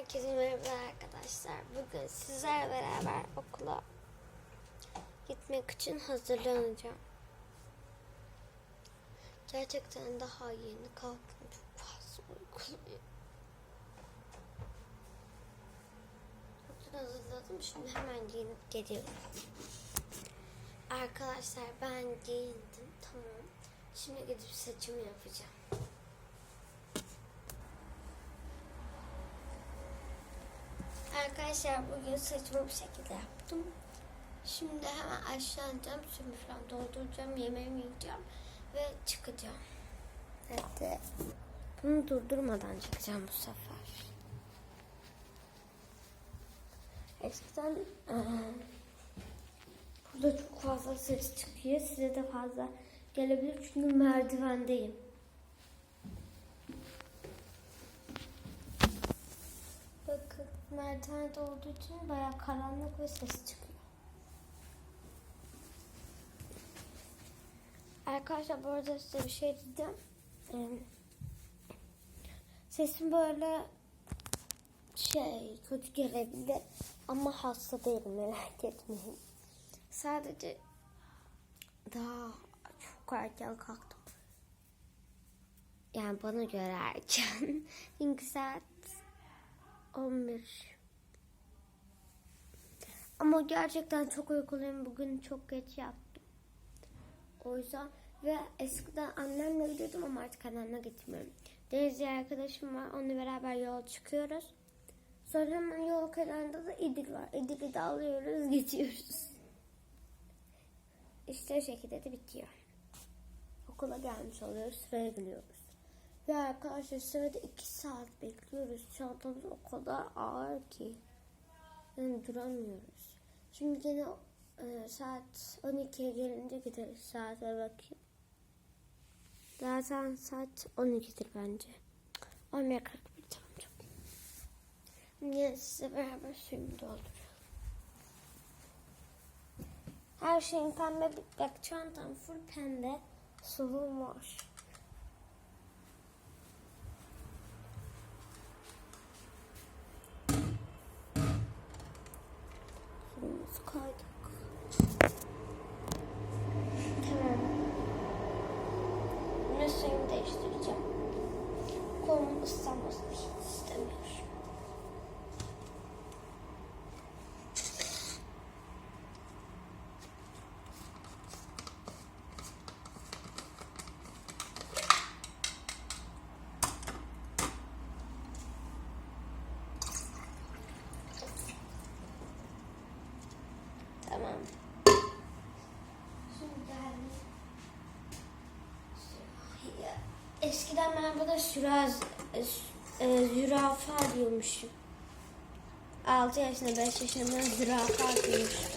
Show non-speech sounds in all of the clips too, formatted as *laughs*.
Herkese merhaba arkadaşlar. Bugün sizlerle beraber okula gitmek için hazırlanacağım. Gerçekten daha yeni kalktım. Çok fazla uykuluyum. Çok hazırladım. Şimdi hemen giyinip geliyorum. Arkadaşlar ben giyindim. Tamam. Şimdi gidip saçımı yapacağım. Arkadaşlar bugün saçımı bu şekilde yaptım. Şimdi hemen aşağı ineceğim. Sümü falan dolduracağım. Yemeğimi yiyeceğim. Ve çıkacağım. Hadi. Bunu durdurmadan çıkacağım bu sefer. Eskiden burada çok fazla ses çıkıyor. Size de fazla gelebilir. Çünkü merdivendeyim. Bakın merdivende olduğu için bayağı karanlık ve ses çıkıyor. Arkadaşlar bu arada size bir şey diyeceğim. Ee, sesim böyle şey kötü gelebilir ama hasta değilim merak etmeyin. Sadece daha çok erken kalktım. Yani bana göre erken. *laughs* Çünkü saat 11. Ama gerçekten çok uykuluyum. Bugün çok geç yattım. O yüzden ve eskiden annemle gidiyordum ama artık annemle gitmiyorum. Deniz diye arkadaşım var. Onunla beraber yol çıkıyoruz. Sonra hemen yol kenarında da İdik var. İdik'i de alıyoruz, gidiyoruz. İşte o şekilde de bitiyor. Okula gelmiş oluyoruz, sıraya giriyoruz. Ve arkadaşlar sırada iki saat bekliyoruz. Çantamız o kadar ağır ki. Yani duramıyoruz. Şimdi yine e, saat 12'ye gelince gideriz. Saate bakayım. Zaten saat 12'dir bence. 11.41 tamam çok. Yine size beraber suyumu dolduruyorum. Her şeyin pembe. Bak çantam full pembe. Suluğum var. Suyumuzu koyduk. Tamam. Şimdi suyumu değiştireceğim. Kolumun ıslanmasını hiç istemiyorum. Tamam. Şimdi geldim. Ya, Eskiden ben burada süraz, e, e, zürafa diyormuşum. 6 yaşında 5 yaşında zürafa diyormuşum.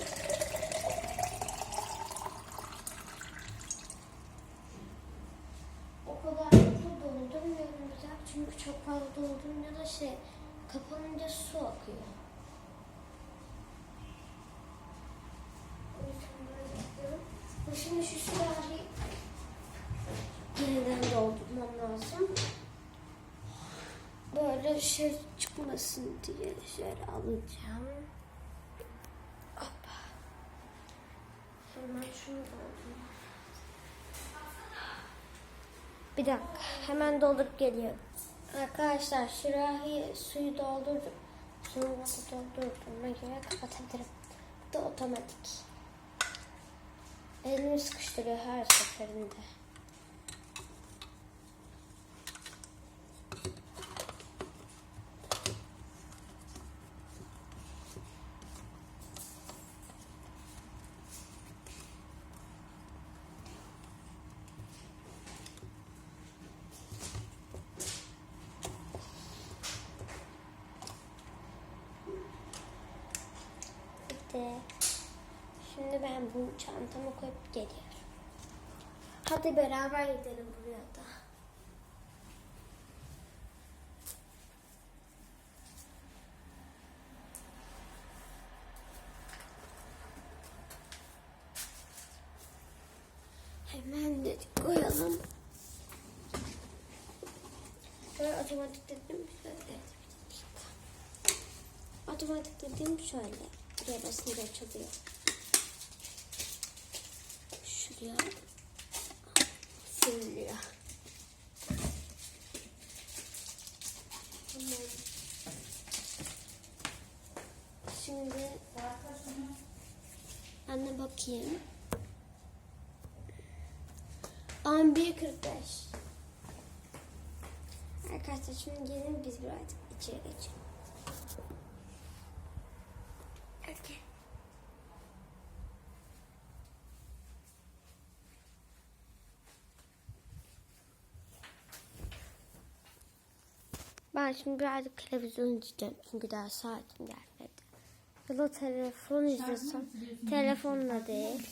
O kadar doldurmuyorum güzel çünkü çok fazla doldurunca da şey kapanınca su akıyor. O yüzden böyle yapıyorum. Bu Şimdi şu sürahi yeniden doldurmam lazım. Böyle şey çıkmasın diye şöyle alacağım. Hoppa. Hemen şunu doldurayım. Bir dakika. Hemen doldurup geliyorum. Arkadaşlar sürahi suyu doldurdum. Da doldurduğuma göre kapatabilirim. Bu da otomatik. Elimi sıkıştırıyor her seferinde. Bitti. Şimdi ben bu çantama koyup geliyorum. Hadi beraber gidelim buraya da. Hemen de koyalım. Böyle otomatik dedim. Dakika. Otomatik dediğim şöyle. Buraya basınca açılıyor. Şuraya. Tamam. Şimdi ben de bakayım. 11.45 Arkadaşlar şimdi gelin biz birazcık içeri geçelim. Okay. Ben şimdi birazcık televizyon izleyeceğim çünkü daha saatim gelmedi. Ya da telefon izlesem, telefonla değil.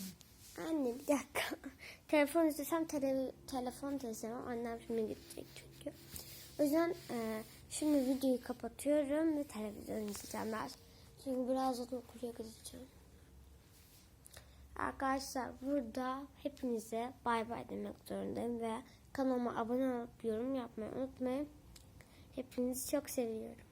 Anne bir dakika. *laughs* telefon izlesem tele, telefon da izlemem. Annem şimdi gidecek çünkü. O yüzden e, şimdi videoyu kapatıyorum ve televizyon izleyeceğim ben. Çünkü birazdan okula gideceğim. Arkadaşlar burada hepinize bay bay demek zorundayım ve kanalıma abone olup yorum yapmayı unutmayın. Hepinizi çok seviyorum.